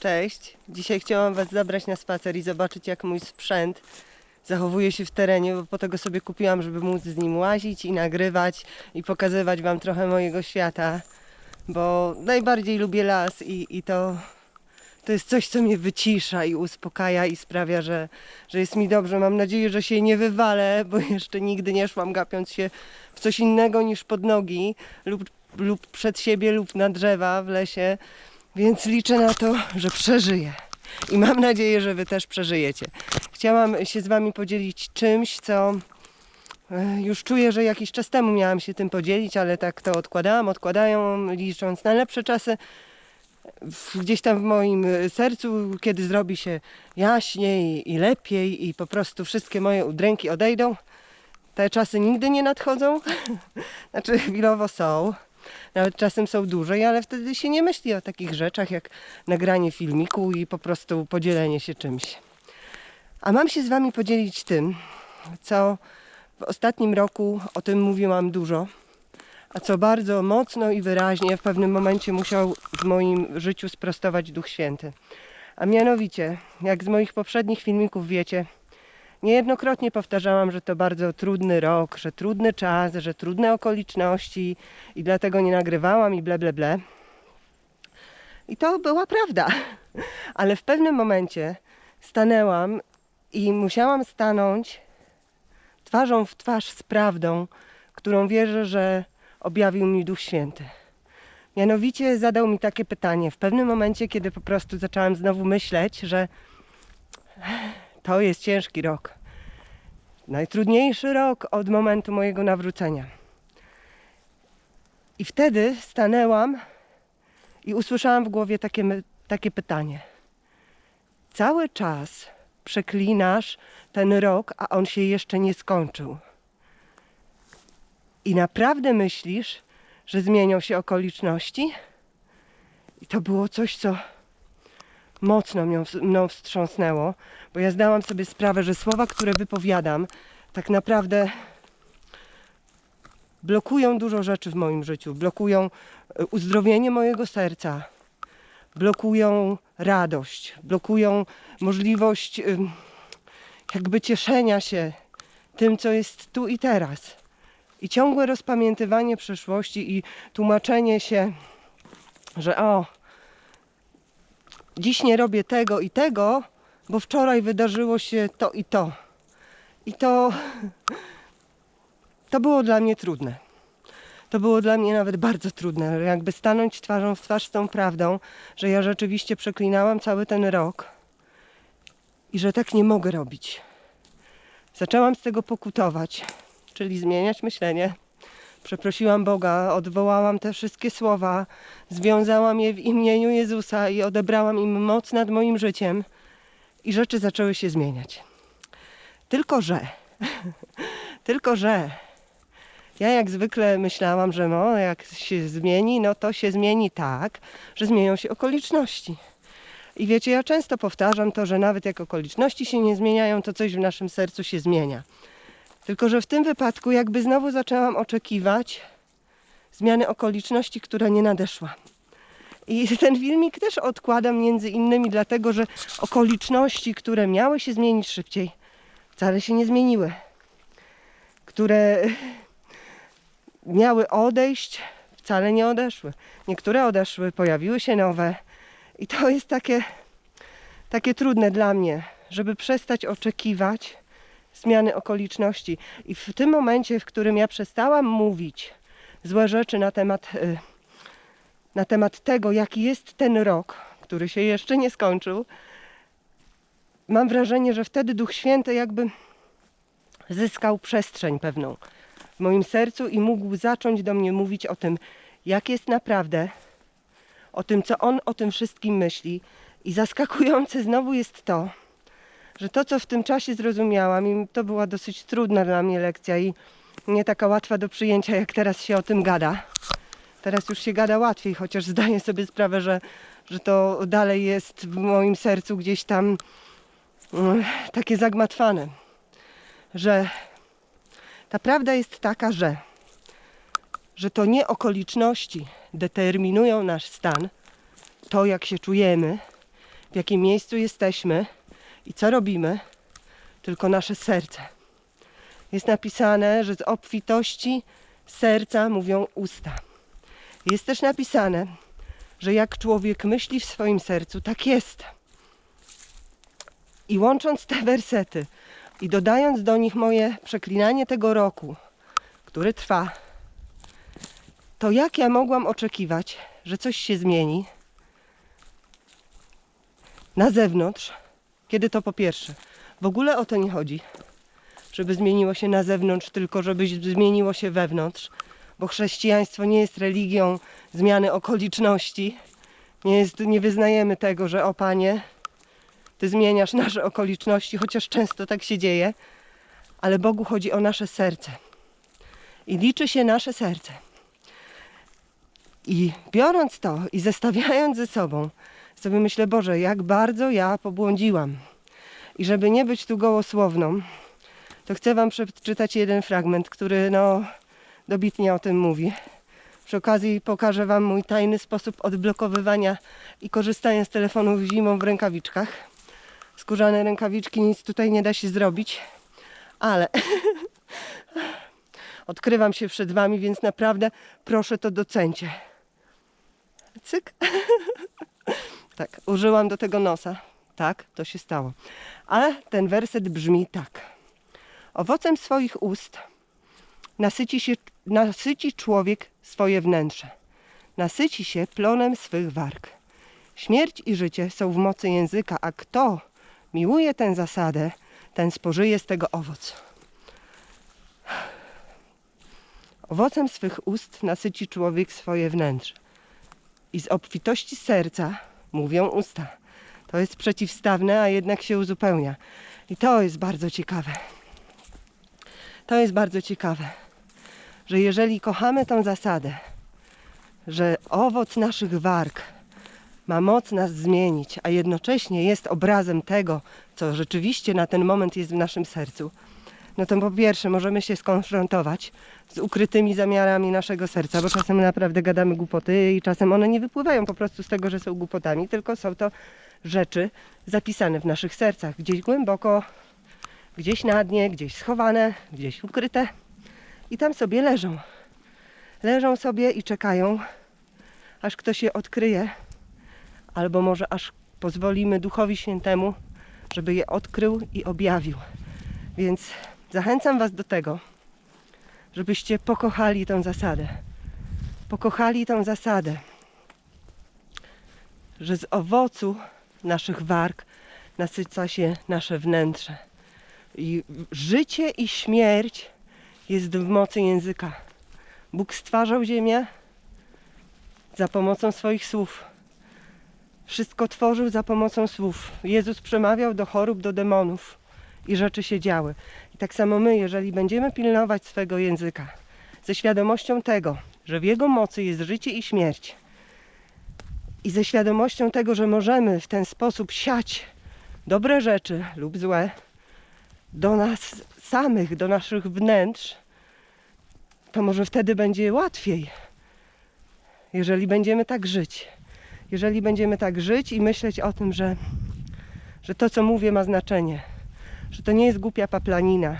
Cześć. Dzisiaj chciałam Was zabrać na spacer i zobaczyć, jak mój sprzęt zachowuje się w terenie, bo po tego sobie kupiłam, żeby móc z nim łazić i nagrywać i pokazywać Wam trochę mojego świata, bo najbardziej lubię las i, i to, to jest coś, co mnie wycisza i uspokaja i sprawia, że, że jest mi dobrze. Mam nadzieję, że się nie wywalę, bo jeszcze nigdy nie szłam gapiąc się w coś innego niż pod nogi lub, lub przed siebie lub na drzewa w lesie. Więc liczę na to, że przeżyję. I mam nadzieję, że Wy też przeżyjecie. Chciałam się z Wami podzielić czymś, co e, już czuję, że jakiś czas temu miałam się tym podzielić, ale tak to odkładałam, odkładają, licząc na lepsze czasy. Gdzieś tam w moim e, sercu, kiedy zrobi się jaśniej i lepiej i po prostu wszystkie moje udręki odejdą, te czasy nigdy nie nadchodzą. Znaczy chwilowo są. Nawet czasem są dłużej, ale wtedy się nie myśli o takich rzeczach jak nagranie filmiku i po prostu podzielenie się czymś. A mam się z Wami podzielić tym, co w ostatnim roku o tym mówiłam dużo, a co bardzo mocno i wyraźnie w pewnym momencie musiał w moim życiu sprostować Duch Święty. A mianowicie, jak z moich poprzednich filmików wiecie, Niejednokrotnie powtarzałam, że to bardzo trudny rok, że trudny czas, że trudne okoliczności i dlatego nie nagrywałam i ble, ble, ble. I to była prawda. Ale w pewnym momencie stanęłam i musiałam stanąć twarzą w twarz z prawdą, którą wierzę, że objawił mi Duch Święty. Mianowicie zadał mi takie pytanie w pewnym momencie, kiedy po prostu zaczęłam znowu myśleć, że to jest ciężki rok. Najtrudniejszy rok od momentu mojego nawrócenia. I wtedy stanęłam i usłyszałam w głowie takie, takie pytanie. Cały czas przeklinasz ten rok, a on się jeszcze nie skończył. I naprawdę myślisz, że zmienią się okoliczności? I to było coś, co mocno mną, mną wstrząsnęło, bo ja zdałam sobie sprawę, że słowa, które wypowiadam, tak naprawdę blokują dużo rzeczy w moim życiu. Blokują e, uzdrowienie mojego serca, blokują radość, blokują możliwość jakby cieszenia się tym, co jest tu i teraz. I ciągłe rozpamiętywanie przeszłości i tłumaczenie się, że o, dziś nie robię tego i tego, bo wczoraj wydarzyło się to i to. I to. To było dla mnie trudne. To było dla mnie nawet bardzo trudne, jakby stanąć twarzą w twarz z tą prawdą, że ja rzeczywiście przeklinałam cały ten rok i że tak nie mogę robić. Zaczęłam z tego pokutować, czyli zmieniać myślenie. Przeprosiłam Boga, odwołałam te wszystkie słowa, związałam je w imieniu Jezusa i odebrałam im moc nad moim życiem i rzeczy zaczęły się zmieniać. Tylko że, tylko że ja jak zwykle myślałam, że no, jak się zmieni, no to się zmieni tak, że zmienią się okoliczności. I wiecie, ja często powtarzam to, że nawet jak okoliczności się nie zmieniają, to coś w naszym sercu się zmienia. Tylko, że w tym wypadku jakby znowu zaczęłam oczekiwać zmiany okoliczności, która nie nadeszła. I ten filmik też odkładam między innymi dlatego, że okoliczności, które miały się zmienić szybciej, wcale się nie zmieniły. Które miały odejść, wcale nie odeszły. Niektóre odeszły, pojawiły się nowe. I to jest takie, takie trudne dla mnie, żeby przestać oczekiwać zmiany okoliczności. I w tym momencie, w którym ja przestałam mówić złe rzeczy na temat, y, na temat tego, jaki jest ten rok, który się jeszcze nie skończył, mam wrażenie, że wtedy Duch Święty jakby zyskał przestrzeń pewną w moim sercu i mógł zacząć do mnie mówić o tym, jak jest naprawdę, o tym, co On o tym wszystkim myśli. I zaskakujące znowu jest to, że to, co w tym czasie zrozumiałam, i to była dosyć trudna dla mnie lekcja i nie taka łatwa do przyjęcia, jak teraz się o tym gada. Teraz już się gada łatwiej, chociaż zdaję sobie sprawę, że, że to dalej jest w moim sercu gdzieś tam mm, takie zagmatwane. Że ta prawda jest taka, że, że to nie okoliczności determinują nasz stan, to jak się czujemy, w jakim miejscu jesteśmy i co robimy, tylko nasze serce. Jest napisane, że z obfitości serca mówią usta. Jest też napisane, że jak człowiek myśli w swoim sercu, tak jest. I łącząc te wersety i dodając do nich moje przeklinanie tego roku, który trwa, to jak ja mogłam oczekiwać, że coś się zmieni na zewnątrz, kiedy to po pierwsze, w ogóle o to nie chodzi, żeby zmieniło się na zewnątrz, tylko żeby zmieniło się wewnątrz, bo chrześcijaństwo nie jest religią zmiany okoliczności. Nie, jest, nie wyznajemy tego, że o Panie, Ty zmieniasz nasze okoliczności, chociaż często tak się dzieje, ale Bogu chodzi o nasze serce. I liczy się nasze serce. I biorąc to i zestawiając ze sobą, sobie myślę, Boże, jak bardzo ja pobłądziłam. I żeby nie być tu gołosłowną, to chcę Wam przeczytać jeden fragment, który no, dobitnie o tym mówi. Przy okazji pokażę Wam mój tajny sposób odblokowywania i korzystania z telefonów zimą w rękawiczkach. Skórzane rękawiczki, nic tutaj nie da się zrobić, ale odkrywam się przed Wami, więc naprawdę proszę to docencie. Cyk. tak, użyłam do tego nosa. Tak, to się stało. Ale ten werset brzmi tak. Owocem swoich ust nasyci, się, nasyci człowiek swoje wnętrze. Nasyci się plonem swych warg. Śmierć i życie są w mocy języka, a kto miłuje tę zasadę, ten spożyje z tego owoc. Owocem swych ust nasyci człowiek swoje wnętrze. I z obfitości serca mówią usta. To jest przeciwstawne, a jednak się uzupełnia. I to jest bardzo ciekawe. To jest bardzo ciekawe, że jeżeli kochamy tą zasadę, że owoc naszych warg ma moc nas zmienić, a jednocześnie jest obrazem tego, co rzeczywiście na ten moment jest w naszym sercu, no to po pierwsze możemy się skonfrontować z ukrytymi zamiarami naszego serca, bo czasem naprawdę gadamy głupoty i czasem one nie wypływają po prostu z tego, że są głupotami, tylko są to rzeczy zapisane w naszych sercach, gdzieś głęboko, gdzieś na dnie, gdzieś schowane, gdzieś ukryte i tam sobie leżą. Leżą sobie i czekają, aż ktoś je odkryje, albo może aż pozwolimy Duchowi Świętemu, żeby je odkrył i objawił. Więc zachęcam Was do tego, żebyście pokochali tę zasadę. Pokochali tę zasadę, że z owocu naszych warg nasyca się nasze wnętrze. I życie i śmierć jest w mocy języka. Bóg stwarzał ziemię za pomocą swoich słów. Wszystko tworzył za pomocą słów. Jezus przemawiał do chorób, do demonów i rzeczy się działy. I tak samo my, jeżeli będziemy pilnować swego języka ze świadomością tego, że w jego mocy jest życie i śmierć, i ze świadomością tego, że możemy w ten sposób siać dobre rzeczy lub złe do nas samych, do naszych wnętrz, to może wtedy będzie łatwiej, jeżeli będziemy tak żyć. Jeżeli będziemy tak żyć i myśleć o tym, że, że to, co mówię, ma znaczenie, że to nie jest głupia paplanina.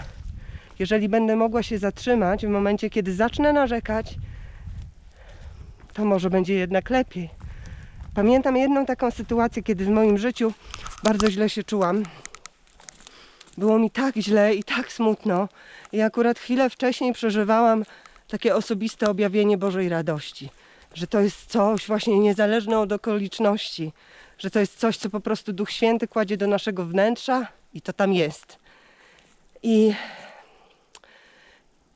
Jeżeli będę mogła się zatrzymać w momencie, kiedy zacznę narzekać, to może będzie jednak lepiej. Pamiętam jedną taką sytuację, kiedy w moim życiu bardzo źle się czułam. Było mi tak źle i tak smutno. I akurat chwilę wcześniej przeżywałam takie osobiste objawienie Bożej radości. Że to jest coś właśnie niezależne od okoliczności. Że to jest coś, co po prostu Duch Święty kładzie do naszego wnętrza i to tam jest. I,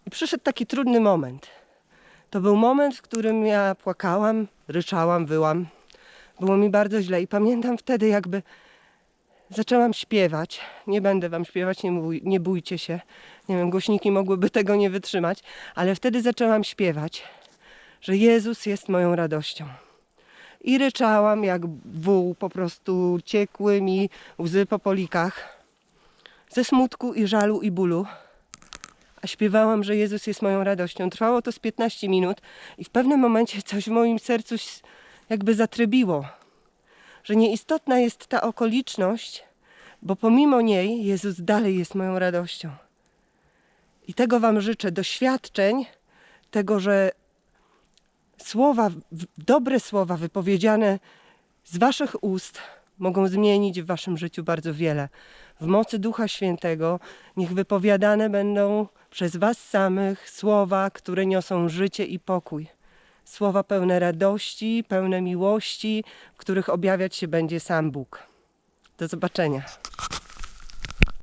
i przyszedł taki trudny moment. To był moment, w którym ja płakałam, ryczałam, wyłam. Było mi bardzo źle i pamiętam wtedy jakby zaczęłam śpiewać. Nie będę wam śpiewać, nie, bój, nie bójcie się. Nie wiem, głośniki mogłyby tego nie wytrzymać, ale wtedy zaczęłam śpiewać, że Jezus jest moją radością. I ryczałam jak wół, po prostu ciekły mi łzy po polikach, ze smutku i żalu i bólu. A śpiewałam, że Jezus jest moją radością. Trwało to z 15 minut i w pewnym momencie coś w moim sercu jakby zatrybiło. że nieistotna jest ta okoliczność, bo pomimo niej Jezus dalej jest moją radością. I tego Wam życzę, doświadczeń tego, że słowa, dobre słowa wypowiedziane z Waszych ust mogą zmienić w Waszym życiu bardzo wiele. W mocy Ducha Świętego niech wypowiadane będą przez Was samych słowa, które niosą życie i pokój. Słowa pełne radości, pełne miłości, w których objawiać się będzie sam Bóg. Do zobaczenia.